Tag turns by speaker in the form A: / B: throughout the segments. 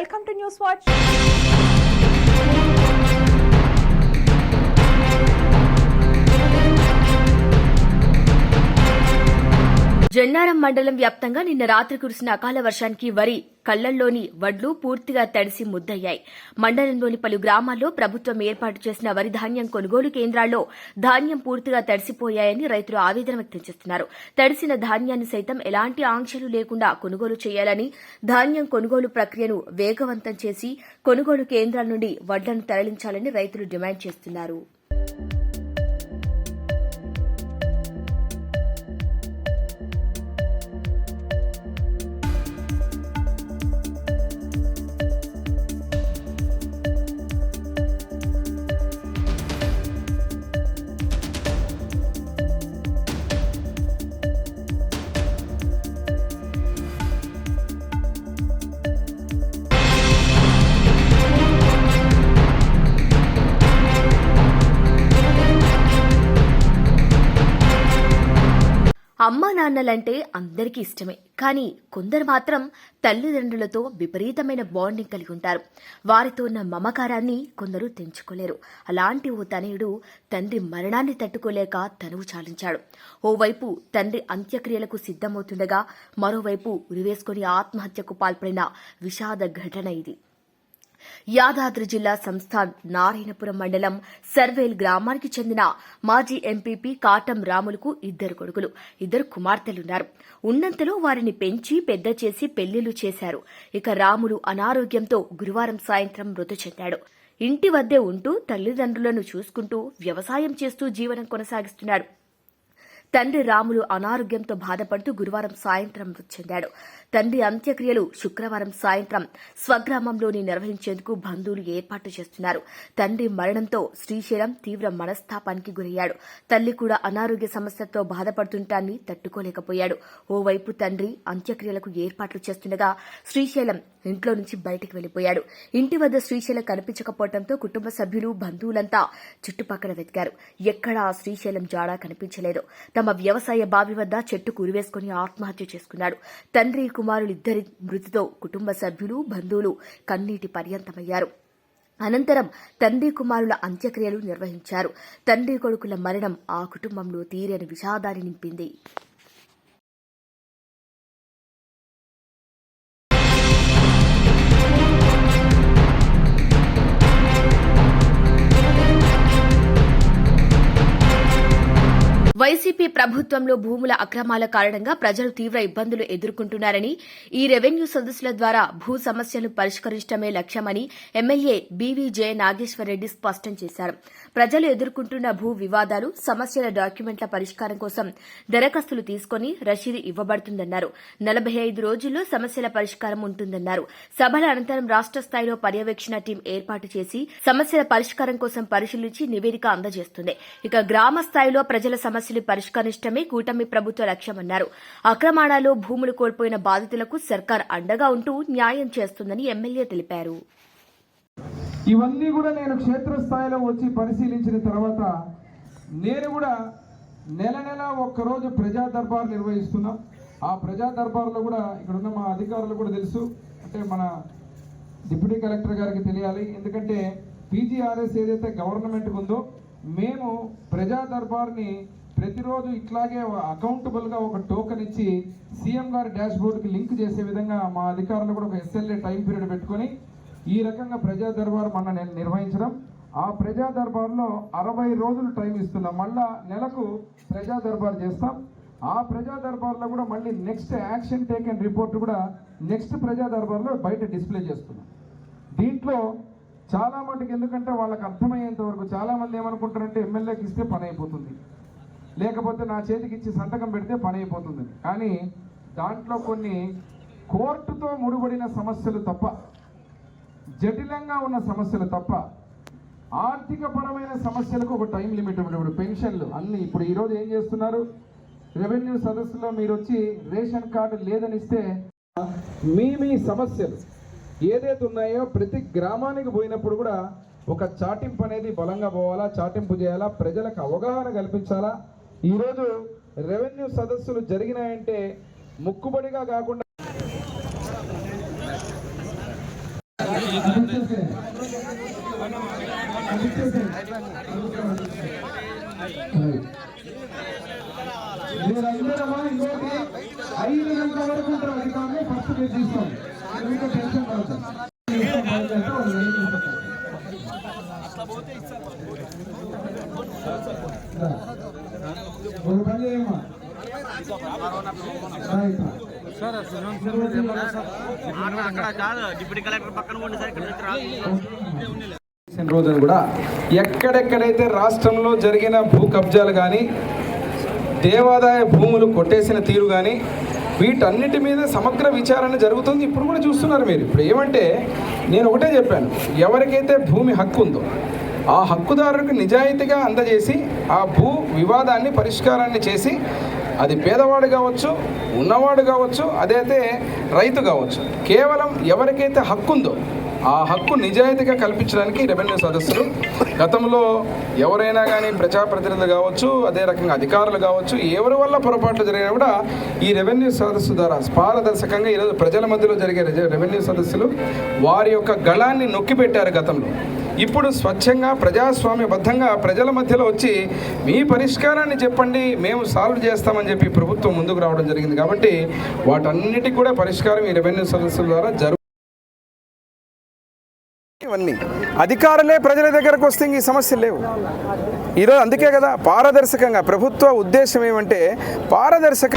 A: Welcome to news watch.
B: Jannaram మండలం వ్యాప్తంగా నిన్న రాత్రి కురిసిన అకాల వర్షానికి వరి కళ్ళల్లోని వడ్లు పూర్తిగా తడిసి ముద్దయ్యాయి. మండలంలోని పలు గ్రామాల్లో ప్రభుత్వం ఏర్పాటు చేసిన వరి ధాన్యం కొనుగోలు కేంద్రాల్లో ధాన్యం పూర్తిగా తడిసిపోయాయని రైతులు ఆవేదన వ్యక్తం చేస్తున్నారు. తడిసిన ధాన్యాన్ని సైతం ఎలాంటి ఆంక్షలు లేకుండా కొనుగోలు చేయాలని ధాన్యం కొనుగోలు ప్రక్రియను వేగవంతం చేసి కొనుగోలు కేంద్రాల నుండి వడ్లను తరలించాలని రైతులు డిమాండ్ చేస్తున్నారు. అమ్మా నాన్నలంటే అందరికీ ఇష్టమే. కానీ కొందరు మాత్రం తల్లిదండ్రులతో విపరీతమైన బాండింగ్ కలిగి ఉంటారు. వారితో ఉన్న మమకారాన్ని కొందరు తెంచుకోలేరు. అలాంటి ఓ తనయుడు తండ్రి మరణాన్ని తట్టుకోలేక తనువు చాలించాడు. ఓవైపు తండ్రి అంత్యక్రియలకు సిద్ధమవుతుండగా మరోవైపు ఉరివేసుకుని ఆత్మహత్యకు పాల్పడిన విషాద ఘటన ఇది. యాదాద్రి జిల్లా సంస్థాన్ నారాయణపురం మండలం సర్వేల్ గ్రామానికి చెందిన మాజీ ఎంపీపీ కాటం రాములకు ఇద్దరు కొడుకులు ఇద్దరు కుమార్తెలున్నారు. ఉన్నంతలో వారిని పెంచి పెద్ద చేసి పెళ్ళిళ్ళు చేశారు. ఇక రాములు అనారోగ్యంతో గురువారం సాయంత్రం మృతి చెందాడు. ఇంటి వద్దే ఉంటూ తల్లిదండ్రులను చూసుకుంటూ వ్యవసాయం చేస్తూ జీవనం కొనసాగిస్తున్నాడు. తండ్రి రాములు అనారోగ్యంతో బాధపడుతూ గురువారం సాయంత్రం మృతి చెందాడు. తండ్రి అంత్యక్రియలు శుక్రవారం సాయంత్రం స్వగ్రామంలోని నిర్వహించేందుకు బంధువులు ఏర్పాటు చేస్తున్నారు. తండ్రి మరణంతో శ్రీశైలం తీవ్ర మనస్తాపానికి గురయ్యాడు. తల్లి కూడా అనారోగ్య సమస్యతో బాధపడుతుంటాన్ని తట్టుకోలేకపోయాడు. ఓవైపు తండ్రి అంత్యక్రియలకు ఏర్పాట్లు చేస్తుండగా శ్రీశైలం ఇంట్లో నుంచి బయటికి వెళ్ళిపోయాడు ఇంటి వద్ద శ్రీశైలం కనిపించకపోవడంతో కుటుంబ సభ్యులు బంధువులంతా చుట్టుపక్కల వెతికారు. ఎక్కడా శ్రీశైలం జాడా కనిపించలేదు. తమ వ్యవసాయ బావి వద్ద చెట్టు కురివేసుకుని ఆత్మహత్య చేసుకున్నాడు. తండ్రి కుమారులిద్దరి మృతితో కుటుంబ సభ్యులు బంధువులు కన్నీటి పర్యంతమయ్యారు. అనంతరం తండ్రి కుమారుల అంత్యక్రియలు నిర్వహించారు. తండ్రి కొడుకుల మరణం ఆ కుటుంబంలో తీరని విషాదాన్ని నింపింది. వైసీపీ ప్రభుత్వంలో భూముల అక్రమాల కారణంగా ప్రజలు తీవ్ర ఇబ్బందులు ఎదుర్కొంటున్నారని ఈ రెవెన్యూ సదస్సుల ద్వారా భూ సమస్యలు పరిష్కరించడమే లక్ష్యమని ఎమ్మెల్యే బీవీజే నాగేశ్వరరెడ్డి స్పష్టం చేశారు. ప్రజలు ఎదుర్కొంటున్న భూ వివాదాలు సమస్యల డాక్యుమెంట్ల పరిష్కారం కోసం దరఖాస్తులు తీసుకుని రసీదు ఇవ్వబడుతుందన్నారు. నలభై ఐదు రోజుల్లో సమస్యల పరిష్కారం ఉంటుందన్నారు. సభల అనంతరం రాష్ట స్థాయిలో పర్యవేక్షణ టీం ఏర్పాటు చేసి సమస్యల పరిష్కారం కోసం పరిశీలించి నివేదిక అందజేస్తుంది. ఇక గ్రామ స్థాయిలో ప్రజల సమస్యలు పరిష్కరించడమే కూటమి ప్రభుత్వ లక్ష్యమన్నారు. అక్రమాణాల్లో భూములు కోల్పోయిన బాధితులకు సర్కార్ అండగా ఉంటూ న్యాయం చేస్తుందని ఎమ్మెల్యే తెలిపారు.
C: ఇవన్నీ కూడా నేను క్షేత్రస్థాయిలో వచ్చి పరిశీలించిన తర్వాత నేను కూడా నెల నెల ఒక్కరోజు ప్రజా దర్బార్ నిర్వహిస్తున్నాం. ఆ ప్రజా దర్బార్లో కూడా ఇక్కడ ఉన్న మా అధికారులు కూడా తెలుసు. అంటే మన డిప్యూటీ కలెక్టర్ గారికి తెలియాలి. ఎందుకంటే పీజీఆర్ఎస్ ఏదైతే గవర్నమెంట్కి ఉందో మేము ప్రజా దర్బార్ని ప్రతిరోజు ఇట్లాగే అకౌంటబుల్గా ఒక టోకెన్ ఇచ్చి సీఎం గారి డాష్ బోర్డుకి లింక్ చేసే విధంగా మా అధికారులు కూడా ఒక ఎస్ఎల్ఏ టైం పీరియడ్ పెట్టుకొని ఈ రకంగా ప్రజా దర్బార్ మన నిర్వహించడం. ఆ ప్రజా దర్బార్లో అరవై రోజులు టైం ఇస్తున్నాం. మళ్ళా నెలకు ప్రజా దర్బార్ చేస్తాం. ఆ ప్రజా దర్బార్లో కూడా మళ్ళీ నెక్స్ట్ యాక్షన్ టేకెన్ రిపోర్ట్ కూడా నెక్స్ట్ ప్రజా దర్బార్లో బయట డిస్ప్లే చేస్తున్నాం. దీంట్లో చాలా మటుకు ఎందుకంటే వాళ్ళకి అర్థమయ్యేంత వరకు చాలా మంది ఏమనుకుంటారంటే ఎమ్మెల్యేకి ఇస్తే పని అయిపోతుంది. లేకపోతే నా చేతికి ఇచ్చి సంతకం పెడితే పని అయిపోతుంది. కానీ దాంట్లో కొన్ని కోర్టుతో ముడిపడిన సమస్యలు తప్ప జటిలంగా ఉన్న సమస్యలు తప్ప ఆర్థిక పరమైన సమస్యలకు ఒక టైం లిమిట్ ఉంది ఇప్పుడు పెన్షన్లు అన్ని ఇప్పుడు ఈరోజు ఏం చేస్తున్నారు? రెవెన్యూ సదస్సులో మీరు వచ్చి రేషన్ కార్డు లేదని ఇస్తే మీ మీ సమస్యలు ఏదైతే ఉన్నాయో ప్రతి గ్రామానికి పోయినప్పుడు కూడా ఒక చాటింపు అనేది బలంగా పోవాలా చాటింపు చేయాలా ప్రజలకు అవగాహన కల్పించాలా? ఈరోజు రెవెన్యూ సదస్సులు జరిగినాయంటే ముక్కుబడిగా కాకుండా మీరందరమా ఇంకోటి ఐదు గంటల వరకు ఉంటారు అధికారులు ఫస్ట్ మీరు తీసుకోండి. టెన్షన్ పడతాం ఒక పని చేయమ్మా
D: అక్కడ కాదు డిప్యూటీ కలెక్టర్ పక్కన ఉండి సార్ ఇక్కడ రాదు
C: రోజున కూడా ఎక్కడెక్కడైతే రాష్ట్రంలో జరిగిన భూ కబ్జాలు కానీ దేవాదాయ భూములు కొట్టేసిన తీరు కానీ వీటన్నిటి మీద సమగ్ర విచారణ జరుగుతుంది. ఇప్పుడు కూడా చూస్తున్నారు మీరు. ఇప్పుడు ఏమంటే నేను ఒకటే చెప్పాను. ఎవరికైతే భూమి హక్కు ఉందో ఆ హక్కుదారులకు నిజాయితీగా అందజేసి ఆ భూ వివాదాన్ని పరిష్కారాన్ని చేసి అది పేదవాడు కావచ్చు ఉన్నవాడు కావచ్చు అదైతే రైతు కావచ్చు. కేవలం ఎవరికైతే హక్కు ఉందో ఆ హక్కు నిజాయితీగా కల్పించడానికి రెవెన్యూ సదస్సులు. గతంలో ఎవరైనా కానీ ప్రజాప్రతినిధులు కావచ్చు అదే రకంగా అధికారులు కావచ్చు ఎవరి వల్ల పొరపాట్లు జరిగినా కూడా ఈ రెవెన్యూ సదస్సు ద్వారా పారదర్శకంగా ఈరోజు ప్రజల మధ్యలో జరిగే రెవెన్యూ సదస్సులు వారి యొక్క గళాన్ని నొక్కిపెట్టారు గతంలో. ఇప్పుడు స్వచ్ఛంగా ప్రజాస్వామ్యబద్ధంగా ప్రజల మధ్యలో వచ్చి మీ పరిష్కారాన్ని చెప్పండి మేము సాల్వ్ చేస్తామని చెప్పి ప్రభుత్వం ముందుకు రావడం జరిగింది కాబట్టి వాటన్నిటికీ కూడా పరిష్కారం ఈ రెవెన్యూ సదస్సుల ద్వారా జరుగు ఇవన్నీ. అధికారులే ప్రజల దగ్గరకు వస్తే ఈ సమస్యలు లేవు. ఈరోజు అందుకే కదా పారదర్శకంగా ప్రభుత్వ ఉద్దేశం ఏమంటే పారదర్శక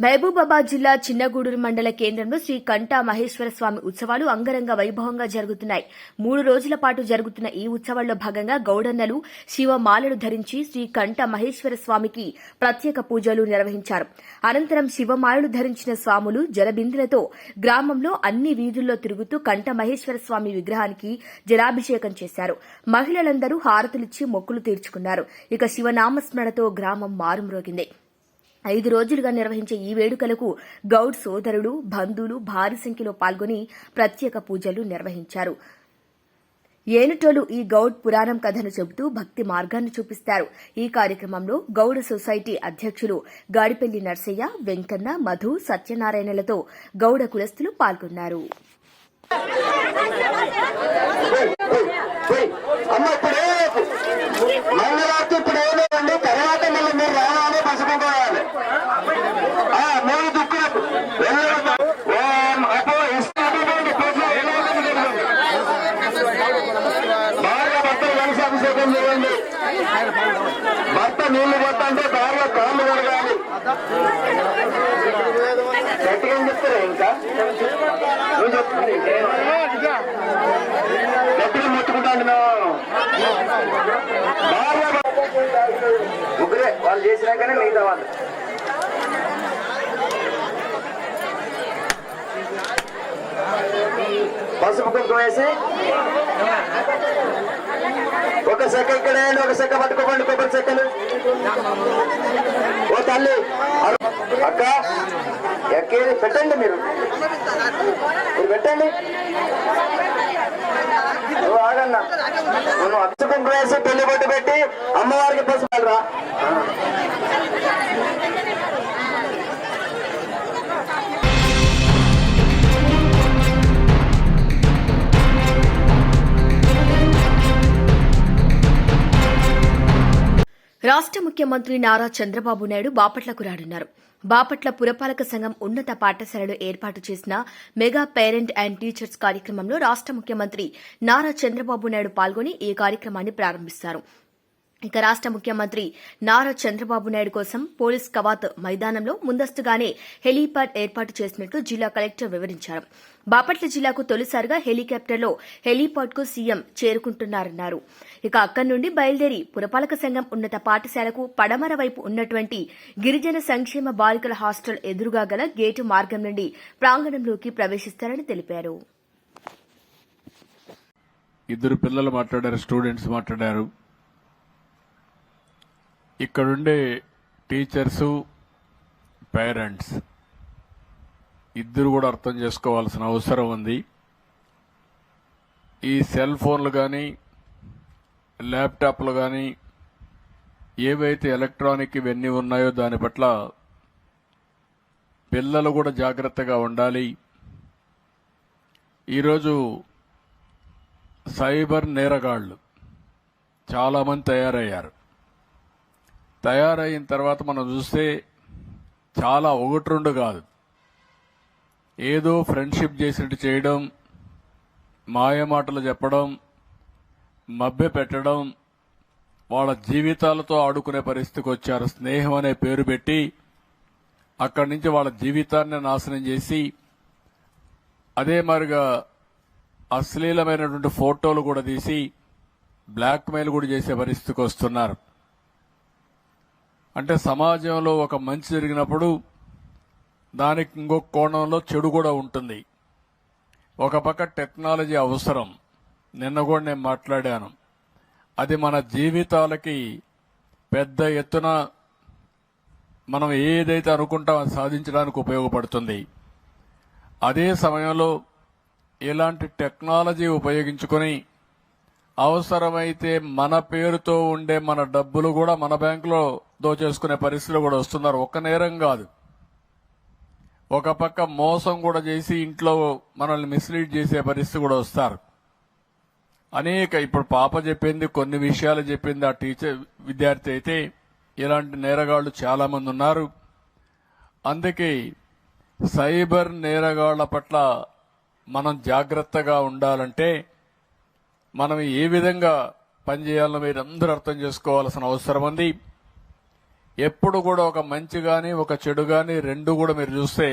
B: మహబూబాబాద్ జిల్లా చిన్నగూడూరు మండల కేంద్రంలో శ్రీ కంఠా మహేశ్వర స్వామి ఉత్సవాలు అంగరంగ వైభవంగా జరుగుతున్నాయి. మూడు రోజుల పాటు జరుగుతున్న ఈ ఉత్సవాల్లో భాగంగా గౌడన్నలు శివమాలలు ధరించి శ్రీ కంఠ మహేశ్వర స్వామికి ప్రత్యేక పూజలు నిర్వహించారు. అనంతరం శివమాలలు ధరించిన స్వాములు జలబిందులతో గ్రామంలో అన్ని వీధుల్లో తిరుగుతూ కంఠ మహేశ్వర స్వామి విగ్రహానికి జలాభిషేకం చేశారు. మహిళలందరూ హారతులిచ్చి మొక్కులు తీర్చుకున్నారు. ఇక శివనామస్మరణతో గ్రామం మారుమ్రోగింది. ఐదు రోజులుగా నిర్వహించే ఈ వేడుకలకు గౌడ్ సోదరులు బంధువులు భారీ సంఖ్యలో పాల్గొని ప్రత్యేక పూజలు నిర్వహించారు. ఏనుటోలు ఈ గౌడ్ పురాణం కథను చెబుతూ భక్తి మార్గాన్ని చూపిస్తారు. ఈ కార్యక్రమంలో గౌడ సొసైటీ అధ్యక్షులు గాడిపెల్లి నర్సయ్య వెంకన్న మధు సత్యనారాయణలతో గౌడ కులస్తులు పాల్గొన్నారు.
E: అమ్మ ఇప్పుడే. ఇప్పుడు తర్వాత మళ్ళీ మీరు రావాలి పసుపుకోవాలి ఆ మూడు దుక్కులు ఓం అపో ఇస్తానండి బాగా భర్త కలిసి అభిషేకం చేయండి భర్త నీళ్ళు కొట్ట అంటే బాగా కాళ్ళు కడగాలి గట్టిగా ఏం చెప్తారా డబ్బులు ముట్టుకుంటాను చెప్తుంది ఉగ్రే వాళ్ళు చేసినాకనే మిగతా వాళ్ళు. పసుపు కుంకుమ వేసి ఒక సెక్క ఇక్కడ ఒక సెక్క పట్టుకోకండి కొబ్బరి చెక్కలు ఓ తల్లి అక్క ఎక్కేది పెట్టండి మీరు. మీరు పెట్టండి. నువ్వు ఆగన్నా నువ్వు అచ్చు కుంకుమ వేసి పెళ్ళి బొట్టు పెట్టి అమ్మవారికి పసుపు రా.
B: రాష్ట్ర ముఖ్యమంత్రి నారా చంద్రబాబు నాయుడు బాపట్లకు రానున్నారు. బాపట్ల పురపాలక సంఘం ఉన్నత పాఠశాలలో ఏర్పాటు చేసిన మెగా పేరెంట్ అండ్ టీచర్స్ కార్యక్రమంలో రాష్ట ముఖ్యమంత్రి నారా చంద్రబాబు నాయుడు పాల్గొని ఈ కార్యక్రమాన్ని ప్రారంభిస్తారు. ఇక రాష్ట ముఖ్యమంత్రి నారా చంద్రబాబు నాయుడు కోసం పోలీస్ కవాత్ మైదానంలో ముందస్తుగానే హెలీప్యాడ్ ఏర్పాటు చేసినట్లు జిల్లా కలెక్టర్ వివరించారు. బాపట్ల జిల్లాకు తొలిసారిగా హెలికాప్టర్లో హెలీపాడ్కు సీఎం చేరుకుంటున్నారన్నారు. ఇక అక్కడి నుండి బయలుదేరి పురపాలక సంఘం ఉన్నత పాఠశాలకు పడమర వైపు ఉన్నటువంటి గిరిజన సంక్షేమ బాలికల హాస్టల్ ఎదురుగా గల గేటు మార్గం నుండి ప్రాంగణంలోకి ప్రవేశిస్తారని తెలిపారు.
F: ఇద్దరు పిల్లలు మాట్లాడారు స్టూడెంట్స్ మాట్లాడారు. ఇక్కడుండే టీచర్సు పేరెంట్స్ ఇద్దరు కూడా అర్థం చేసుకోవాల్సిన అవసరం ఉంది. ఈ సెల్ ఫోన్లు కానీ ల్యాప్టాప్లు కానీ ఏవైతే ఎలక్ట్రానిక్ ఇవన్నీ ఉన్నాయో దాని పట్ల పిల్లలు కూడా జాగ్రత్తగా ఉండాలి. ఈరోజు సైబర్ నేరగాళ్ళు చాలామంది తయారయ్యారు. తయారైన తర్వాత మనం చూస్తే చాలా ఒకటి రెండు కాదు. ఏదో ఫ్రెండ్షిప్ చేసినట్టు చేయడం మాయమాటలు చెప్పడం మభ్య పెట్టడం వాళ్ళ జీవితాలతో ఆడుకునే పరిస్థితికి వచ్చారు. స్నేహం అనే పేరు పెట్టి అక్కడి నుంచి వాళ్ళ జీవితాన్ని నాశనం చేసి అదే మరిగా అశ్లీలమైనటువంటి ఫోటోలు కూడా తీసి బ్లాక్మెయిల్ కూడా చేసే పరిస్థితికి వస్తున్నారు. అంటే సమాజంలో ఒక మంచి జరిగినప్పుడు దానికి ఇంకొక కోణంలో చెడు కూడా ఉంటుంది. ఒక పక్క టెక్నాలజీ అవసరం. నిన్న కూడా నేను మాట్లాడాను. అది మన జీవితాలకి పెద్ద ఎత్తున మనం ఏదైతే అనుకుంటామో అది సాధించడానికి ఉపయోగపడుతుంది. అదే సమయంలో ఇలాంటి టెక్నాలజీ ఉపయోగించుకొని అవసరమైతే మన పేరుతో ఉండే మన డబ్బులు కూడా మన బ్యాంకులో దోచేసుకునే పరిస్థితులు కూడా వస్తున్నారు. ఒక్క నేరం కాదు. ఒక పక్క మోసం కూడా చేసి ఇంట్లో మనల్ని మిస్లీడ్ చేసే పరిస్థితి కూడా వస్తారు. అనేక ఇప్పుడు పాప చెప్పింది కొన్ని విషయాలు చెప్పింది. ఆ టీచర్ విద్యార్థి అయితే ఇలాంటి నేరగాళ్ళు చాలామంది ఉన్నారు. అందుకే సైబర్ నేరగాళ్ళ పట్ల మనం జాగ్రత్తగా ఉండాలంటే మనం ఏ విధంగా పనిచేయాలో మీరు అందరూ అర్థం చేసుకోవాల్సిన అవసరం ఉంది. ఎప్పుడు కూడా ఒక మంచి కానీ ఒక చెడు కానీ రెండు కూడా మీరు చూస్తే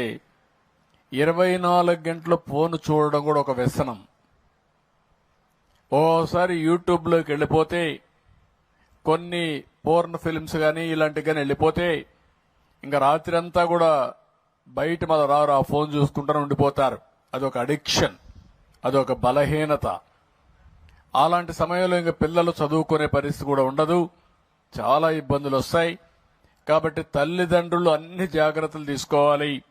F: ఇరవై నాలుగు గంటలు ఫోన్ చూడడం కూడా ఒక వ్యసనం. ఓసారి యూట్యూబ్లోకి వెళ్ళిపోతే కొన్ని పోర్న్ ఫిల్మ్స్ కానీ ఇలాంటివి కానీ వెళ్ళిపోతే ఇంకా రాత్రి అంతా కూడా బయట మన రారు ఆ ఫోన్ చూసుకుంటూనే ఉండిపోతారు. అదొక అడిక్షన్. అదొక బలహీనత. అలాంటి సమయంలో ఇంకా పిల్లలు చదువుకునే పరిస్థితి కూడా ఉండదు. చాలా ఇబ్బందులు వస్తాయి. కాబట్టి తల్లిదండ్రులు అన్ని జాగ్రత్తలు తీసుకోవాలి.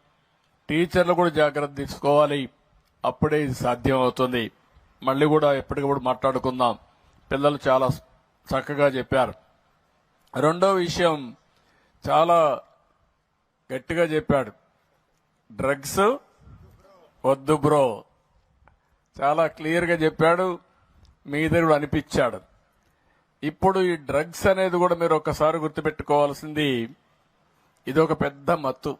F: టీచర్లు కూడా జాగ్రత్త తీసుకోవాలి. అప్పుడే ఇది సాధ్యం అవుతుంది మళ్ళీ కూడా ఎప్పటికప్పుడు మాట్లాడుకుందాం. పిల్లలు చాలా చక్కగా చెప్పారు. రెండో విషయం చాలా గట్టిగా చెప్పాడు. డ్రగ్స్ వద్దు బ్రో. చాలా క్లియర్గా చెప్పాడు. మీ దగ్గర అనిపించాడు. ఇప్పుడు ఈ డ్రగ్స్ అనేది కూడా మీరు ఒక్కసారి గుర్తుపెట్టుకోవాల్సింది ఇది ఒక పెద్ద మత్తు.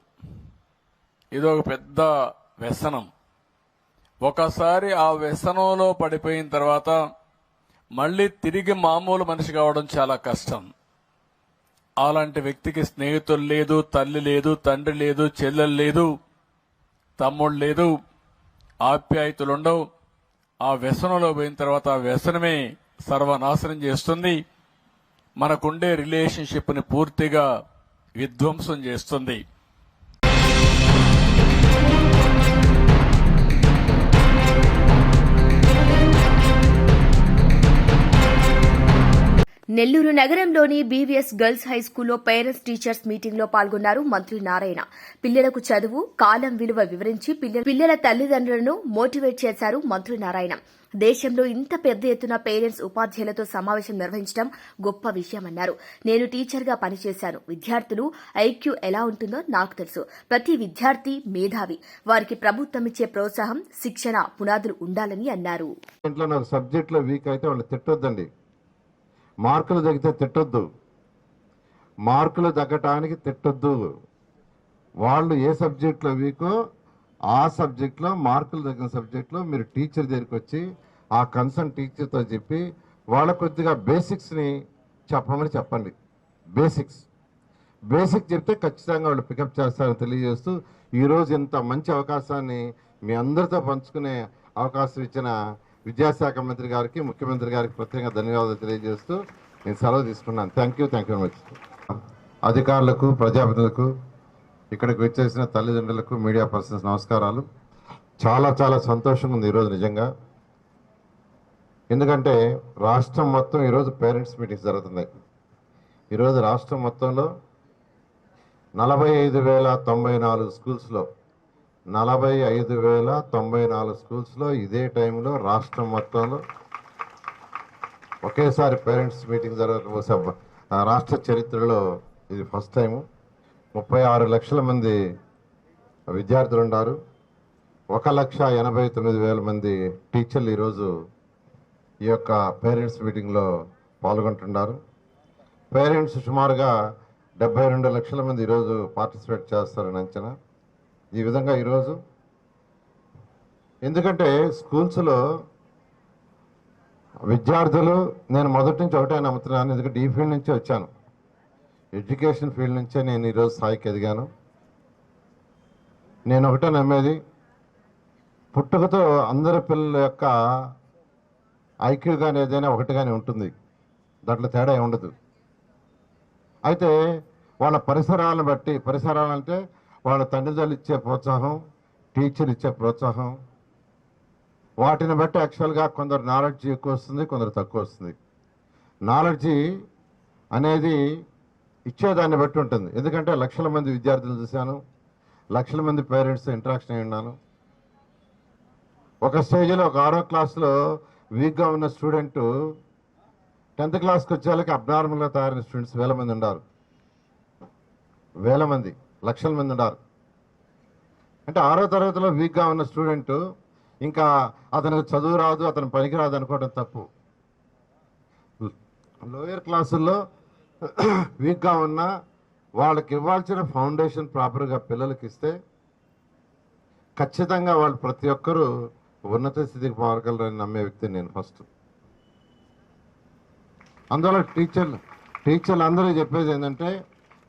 F: ఇది ఒక పెద్ద వ్యసనం. ఒకసారి ఆ వ్యసనంలో పడిపోయిన తర్వాత మళ్ళీ తిరిగి మామూలు మనిషి కావడం చాలా కష్టం. అలాంటి వ్యక్తికి స్నేహితులు లేదు తల్లి లేదు తండ్రి లేదు చెల్లెలు లేదు తమ్ముడు లేదు ఆప్యాయతలుండవు ఆ వ్యసనంలో పోయిన తర్వాత ఆ వ్యసనమే సర్వనాశనం చేస్తుంది. మనకుండే రిలేషన్షిప్ని పూర్తిగా విధ్వంసం చేస్తుంది.
B: నెల్లూరు నగరంలోని బీవీఎస్ గర్ల్స్ హై స్కూల్లో పేరెంట్స్ టీచర్స్ మీటింగ్లో పాల్గొన్నారు మంత్రి నారాయణ. పిల్లలకు చదువు కాలం విలువ వివరించి పిల్ల- పిల్లల తల్లిదండ్రులను మోటివేట్ చేశారు మంత్రి నారాయణ. దేశంలో ఇంత పెద్ద ఎత్తున పేరెంట్స్ ఉపాధ్యాయులతో సమావేశం నిర్వహించడం గొప్ప విషయమన్నారు. నేను టీచర్గా పనిచేశాను. విద్యార్థులు ఐక్యూ ఎలా ఉంటుందో నాకు తెలుసు. ప్రతి విద్యార్థి మేధావి. వారికి ప్రభుత్వం ఇచ్చే ప్రోత్సాహం శిక్షణ పునాదులు ఉండాలని అన్నారు.
G: ఇంట్లో సబ్జెక్ట్లో వీక్ అయితే వాళ్ళు తిట్టొద్దండి. మార్కులు తగ్గితే తిట్టొద్దు. మార్కులు తగ్గటానికి తిట్టొద్దు. వాళ్ళు ఏ సబ్జెక్ట్లో వీకో ఆ సబ్జెక్ట్లో మార్కులు తగ్గిన సబ్జెక్ట్లో మీరు టీచర్ దగ్గరికి వచ్చి ఆ కన్సర్న్ టీచర్తో చెప్పి వాళ్ళ కొద్దిగా బేసిక్స్ని చెప్పమని చెప్పండి. బేసిక్స్. బేసిక్ చెప్తే ఖచ్చితంగా వాళ్ళు పికప్ చేస్తారని తెలియజేస్తూ ఈరోజు ఇంత మంచి అవకాశాన్ని మీ అందరితో పంచుకునే అవకాశం ఇచ్చిన విద్యాశాఖ మంత్రి గారికి ముఖ్యమంత్రి గారికి ప్రత్యేకంగా ధన్యవాదాలు తెలియజేస్తూ నేను సెలవు తీసుకున్నాను. Thank you thank you much అధికారులకు ప్రజాప్రతినిధులకు ఇక్కడికి వచ్చేసిన తల్లిదండ్రులకు మీడియా పర్సన్స్ నమస్కారాలు. చాలా చాలా సంతోషంగా ఉంది ఈరోజు నిజంగా. ఎందుకంటే రాష్ట్రం మొత్తం ఈరోజు పేరెంట్స్ మీటింగ్స్ జరుగుతున్నాయి. ఈరోజు రాష్ట్రం మొత్తంలో నలభై ఐదు వేల తొంభై నాలుగు స్కూల్స్లో నలభై ఐదు వేల తొంభై నాలుగు స్కూల్స్లో ఇదే టైంలో రాష్ట్రం మొత్తంలో ఒకేసారి పేరెంట్స్ మీటింగ్ జరగ రాష్ట్ర చరిత్రలో ఇది ఫస్ట్ టైము. ముప్పై ఆరు లక్షల మంది విద్యార్థులు ఉన్నారు. ఒక లక్ష ఎనభై తొమ్మిది వేల మంది టీచర్లు ఈరోజు ఈ యొక్క పేరెంట్స్ మీటింగ్లో పాల్గొంటున్నారు. పేరెంట్స్ సుమారుగా డెబ్బై రెండు లక్షల మంది ఈరోజు పార్టిసిపేట్ చేస్తారని అంచనా. ఈ విధంగా ఈరోజు? ఎందుకంటే స్కూల్స్లో విద్యార్థులు నేను మొదటి నుంచి ఒకటే నమ్ముతున్నాను ఎందుకంటే ఈ ఫీల్డ్ నుంచే వచ్చాను. ఎడ్యుకేషన్ ఫీల్డ్ నుంచే నేను ఈరోజు స్థాయికి ఎదిగాను. నేను ఒకటే నమ్మేది పుట్టుకతో అందరి పిల్లల యొక్క ఐక్యూ కానీ ఏదైనా ఒకటిగానే ఉంటుంది. దాంట్లో తేడా ఉండదు అయితే వాళ్ళ పరిసరాలను బట్టి పరిసరాలంటే వాళ్ళ తల్లిదండ్రులు ఇచ్చే ప్రోత్సాహం టీచర్ ఇచ్చే ప్రోత్సాహం వాటిని బట్టి యాక్చువల్గా కొందరు నాలెడ్జ్ ఎక్కువ వస్తుంది కొందరు తక్కువ వస్తుంది. నాలెడ్జి అనేది ఇచ్చేదాన్ని బట్టి ఉంటుంది. ఎందుకంటే లక్షల మంది విద్యార్థులు చూశాను లక్షల మంది పేరెంట్స్ ఇంటరాక్షన్ అయి ఉన్నాను. ఒక స్టేజ్లో ఒక ఆరో క్లాస్లో వీక్గా ఉన్న స్టూడెంట్ టెన్త్ క్లాస్కి వచ్చేళ్ళకి అబ్నార్మల్గా తయారైన స్టూడెంట్స్ వేల మంది ఉన్నారు. వేల మంది. లక్షల మంది ఉన్నారు. అంటే ఆరో తరగతిలో వీక్గా ఉన్న స్టూడెంట్ ఇంకా అతనికి చదువు రాదు అతను పనికి రాదు అనుకోవడం తప్పు. లోయర్ క్లాసుల్లో వీక్గా ఉన్న వాళ్ళకి ఇవ్వాల్సిన ఫౌండేషన్ ప్రాపర్గా పిల్లలకి ఇస్తే ఖచ్చితంగా వాళ్ళు ప్రతి ఒక్కరూ ఉన్నత స్థితికి పోగలరని నమ్మే వ్యక్తి నేను ఫస్ట్ అందువల్ల టీచర్లు టీచర్లు అందరూ చెప్పేది ఏంటంటే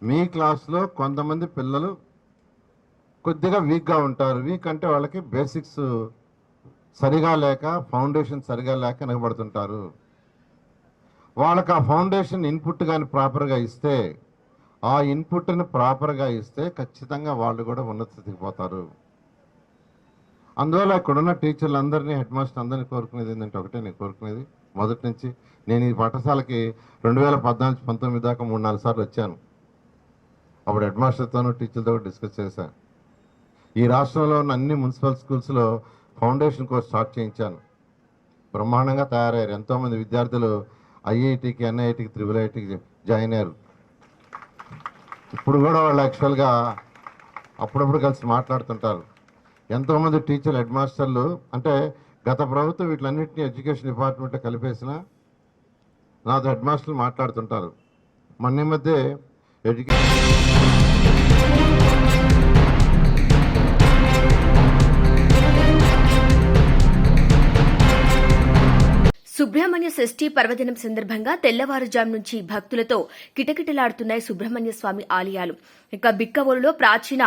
G: మీ క్లాస్లో కొంతమంది పిల్లలు కొద్దిగా వీక్గా ఉంటారు. వీక్ అంటే వాళ్ళకి బేసిక్స్ సరిగా లేక ఫౌండేషన్ సరిగా లేక వెనకబడుతుంటారు వాళ్ళకి ఆ ఫౌండేషన్ ఇన్పుట్ కానీ ప్రాపర్గా ఇస్తే ఆ ఇన్పుట్ని ప్రాపర్గా ఇస్తే ఖచ్చితంగా వాళ్ళు కూడా ఉన్నత స్థితికి పోతారు. అందువల్ల ఇక్కడున్న టీచర్లు అందరినీ హెడ్ మాస్టర్ అందరినీ కోరుకునేది ఏంటంటే ఒకటే నేను కోరుకునేది మొదటి నుంచి. నేను ఈ పాఠశాలకి రెండు వేల పద్నాలుగు పంతొమ్మిది దాకా మూడు నాలుగు సార్లు వచ్చాను. అప్పుడు హెడ్ మాస్టర్తోనూ టీచర్తో డిస్కస్ చేశాను. ఈ రాష్ట్రంలో ఉన్న అన్ని మున్సిపల్ స్కూల్స్లో ఫౌండేషన్ కోర్స్ స్టార్ట్ చేయించాను. బ్రహ్మాండంగా తయారయ్యారు. ఎంతోమంది విద్యార్థులు ఐఐటికి ఎన్ఐటికి త్రిబుల్ ఐటికి జాయిన్ అయ్యారు. ఇప్పుడు కూడా వాళ్ళు యాక్చువల్గా అప్పుడప్పుడు కలిసి మాట్లాడుతుంటారు. ఎంతోమంది టీచర్లు హెడ్ మాస్టర్లు అంటే గత ప్రభుత్వం వీటిలన్నింటినీ ఎడ్యుకేషన్ డిపార్ట్మెంట్ కలిపేసిన నాతో హెడ్ మాస్టర్లు మాట్లాడుతుంటారు. మొన్న ఈ మధ్య ఎడ్యుకేషన్
H: సుబ్రహ్మణ్య షష్ఠి పర్వదినం సందర్భంగా తెల్లవారుజాం నుంచి భక్తులతో కిటకిటలాడుతున్నాయి సుబ్రహ్మణ్య స్వామి ఆలయాలు. ఇక బిక్కవోలులో ప్రాచీన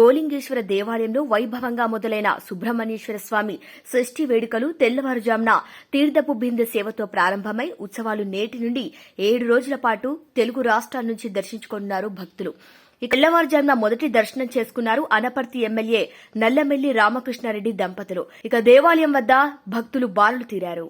H: గోలింగేశ్వర దేవాలయంలో వైభవంగా మొదలైన సుబ్రహ్మణ్యేశ్వర స్వామి షష్ఠి వేడుకలు తెల్లవారుజామున తీర్థపు బిందె సేవతో ప్రారంభమై ఉత్సవాలు నేటి నుండి ఏడు రోజుల పాటు తెలుగు రాష్ట్రాల నుంచి దర్శించుకున్నారు భక్తులు. తెల్లవారుజామున మొదటి దర్శనం చేసుకున్నారు అనపర్తి ఎమ్మెల్యే నల్లమెల్లి రామకృష్ణారెడ్డి దంపతులు. ఇక దేవాలయం వద్ద భక్తులు బారులు తీరారు.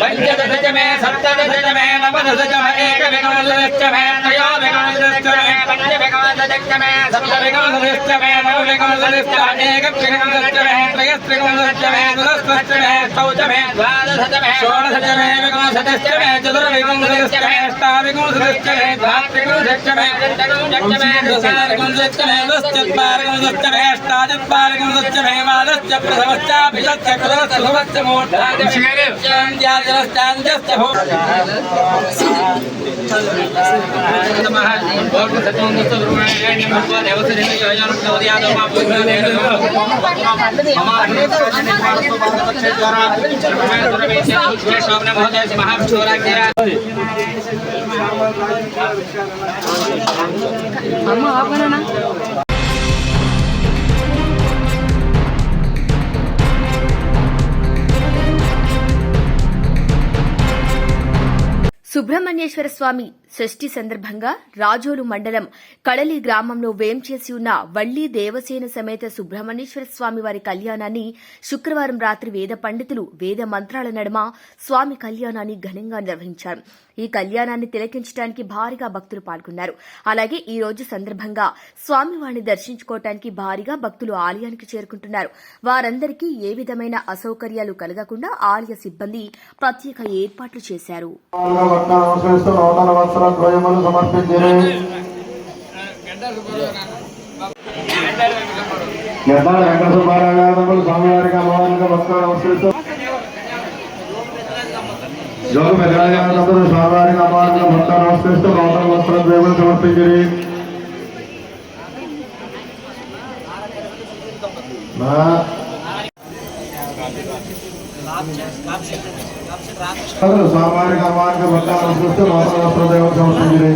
H: पंचदशमे सप्तदशमे नवदशमे एकविकमदशमे त्रयोविकमदशमे पञ्चविकमदशमे सप्तविकमदशमे नवविकमदशमे एकविकमदशमे त्रयस्त्रिकमदशमे चतुरस्त्रिकमदशमे चौदशमे द्वादशतमे षोडशतमे विकमशतश्चमे चतुर् चतुर्विगं అమ్మ ఆపనా
B: సుబ్రహ్మణ్యేశ్వర స్వామి షష్ఠి సందర్భంగా రాజోలు మండలం కడలి గ్రామంలో వేంచేసి ఉన్న వల్లి దేవసేన సమేత సుబ్రహ్మణ్యేశ్వర స్వామి వారి కళ్యాణాన్ని శుక్రవారం రాత్రి వేద పండితులు వేద మంత్రాల నడుమ స్వామి కళ్యాణాన్ని ఘనంగా నిర్వహించారు. ఈ కళ్యాణాన్ని తిలకించడానికి భారీగా భక్తులు పాల్గొన్నారు. అలాగే ఈ రోజు సందర్భంగా స్వామివారిని దర్శించుకోవటానికి భారీగా భక్తులు ఆలయానికి చేరుకుంటున్నారు. వారందరికీ ఏ విధమైన అసౌకర్యాలు కలగకుండా ఆలయ సిబ్బంది ప్రత్యేక ఏర్పాట్లు చేశారు.
I: నమస్కరిస్తూ నూతన వస్త్ర ద్వయములు సమర్పించిరి. గడ్డాల వెంకట సుబ్బారావు స్వామివారికి అమ్మవారికి వస్త్రం నమస్కరిస్తూ యోగ పెద్దరాజు స్వామివారికి అమ్మవారికి వస్త్రం నమస్కరిస్తూ గౌతమ వస్త్ర ద్వయములు సమర్పించిరి. నా సామాజిక అమ్మవారికి వస్త్రం చూస్తే నూతన వస్త్ర ద్వయములు సమర్పించిరి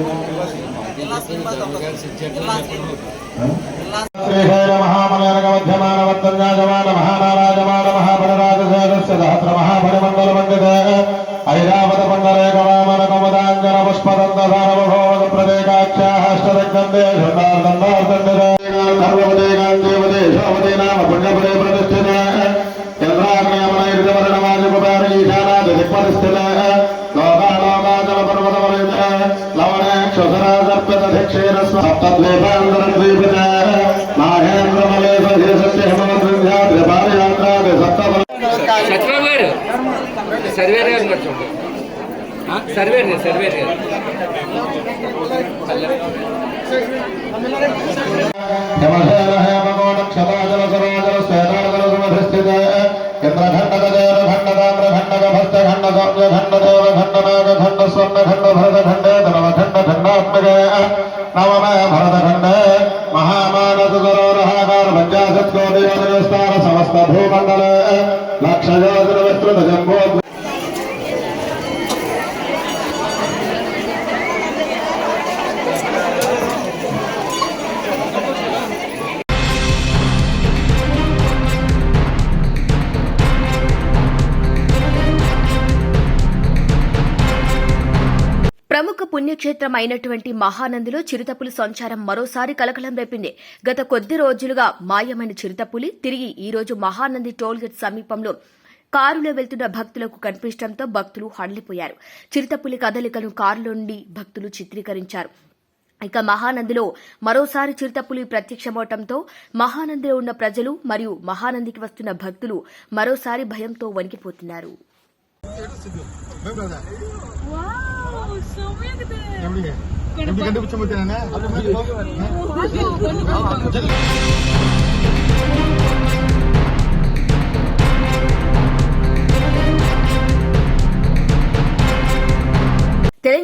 I: శ్రీశైల మహామలయనక మధ్యమాన వర్తంజాజమాన మహానారాజమాన మహాబలరాజశేషస్య సహస్ర మహాబలిమండల ఐరావత పండరేక వామన కుమదాంజన పుష్పదంత నామ పుణ్యపదే ప్రతిష్ఠిత
H: సర్వేర్ గారు కొంచెం సర్వేర్ గారు సర్వేర్ గారు
I: ఖండ ఖండ ఖండ స్వర్ణ ఖండ భరత ధనవ ఖండ ఖండాత్మక నవమ భరత ఖండే సరోరహాకార పంచాశత్కోటి విస్తార సమస్త భూమండలే లక్షయోజన విస్తృత జంబో
B: పుణ్యక్షేత్రం అయినటువంటి మహానందిలో చిరుతపులి సంచారం మరోసారి కలకలం రేపింది. గత కొద్ది రోజులుగా మాయమైన చిరుతపులి తిరిగి ఈ రోజు మహానంది టోల్గేట్ సమీపంలో కారులో వెళ్తున్న భక్తులకు కనిపించడంతో భక్తులు హడలిపోయారు చిరుతపులి కదలికను కారులో నుండి భక్తులు చిత్రీకరించారు. ఇక మహానందిలో మరోసారి చిరుతపులి ప్రత్యక్షమవటంతో మహానందిలో ఉన్న ప్రజలు మరియు మహానందికి వస్తున్న భక్తులు మరోసారి భయంతో వణికిపోతున్నారు.
J: எப்படிங்க எப்படி கண்டுபிடிச்ச மட்டும்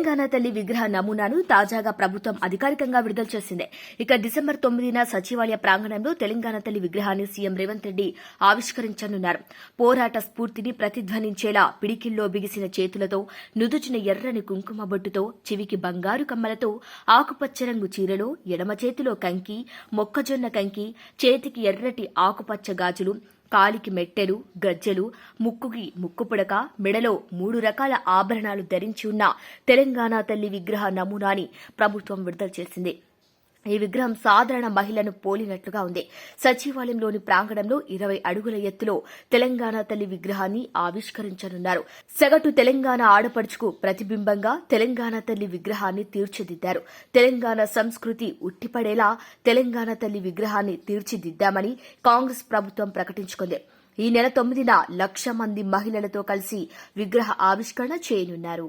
B: తెలంగాణ తల్లి విగ్రహ నమూనాను తాజాగా ప్రభుత్వం అధికారికంగా విడుదల చేసింది. ఇక డిసెంబర్ తొమ్మిదిన సచివాలయ ప్రాంగణంలో తెలంగాణ తల్లి విగ్రహాన్ని సీఎం రేవంత్ రెడ్డి ఆవిష్కరించనున్నారు. పోరాట స్ఫూర్తిని ప్రతిధ్వనించేలా పిడికిల్లో బిగిసిన చేతులతో నుదుచిన ఎర్రని కుంకుమ బొట్టుతో చెవికి బంగారు కమ్మలతో ఆకుపచ్చ రంగు చీరలో ఎడమ చేతిలో కంకి మొక్కజొన్న కంకి చేతికి ఎర్రటి ఆకుపచ్చ గాజులు కాలికి మెట్టెలు గజ్జెలు ముక్కుకి ముక్కుపుడక మెడలో మూడు రకాల ఆభరణాలు ధరించి ఉన్న తెలంగాణ తల్లి విగ్రహ నమూనాని ప్రభుత్వం విడుదల చేసింది. ఈ విగ్రహం సాధారణ మహిళను పోలినట్లుగా ఉంది. సచివాలయంలోని ప్రాంగణంలో ఇరవై అడుగుల ఎత్తులో తెలంగాణ తల్లి విగ్రహాన్ని ఆవిష్కరించనున్నారు. సగటు తెలంగాణ ఆడపడుచుకు ప్రతిబింబంగా తెలంగాణ తల్లి విగ్రహాన్ని తీర్చిదిద్దారు. తెలంగాణ సంస్కృతి ఉట్టిపడేలా తెలంగాణ తల్లి విగ్రహాన్ని తీర్చిదిద్దామని కాంగ్రెస్ ప్రభుత్వం ప్రకటించుకుంది. ఈ నెల తొమ్మిదిన లక్ష మంది మహిళలతో కలిసి విగ్రహ ఆవిష్కరణ చేయనున్నారు.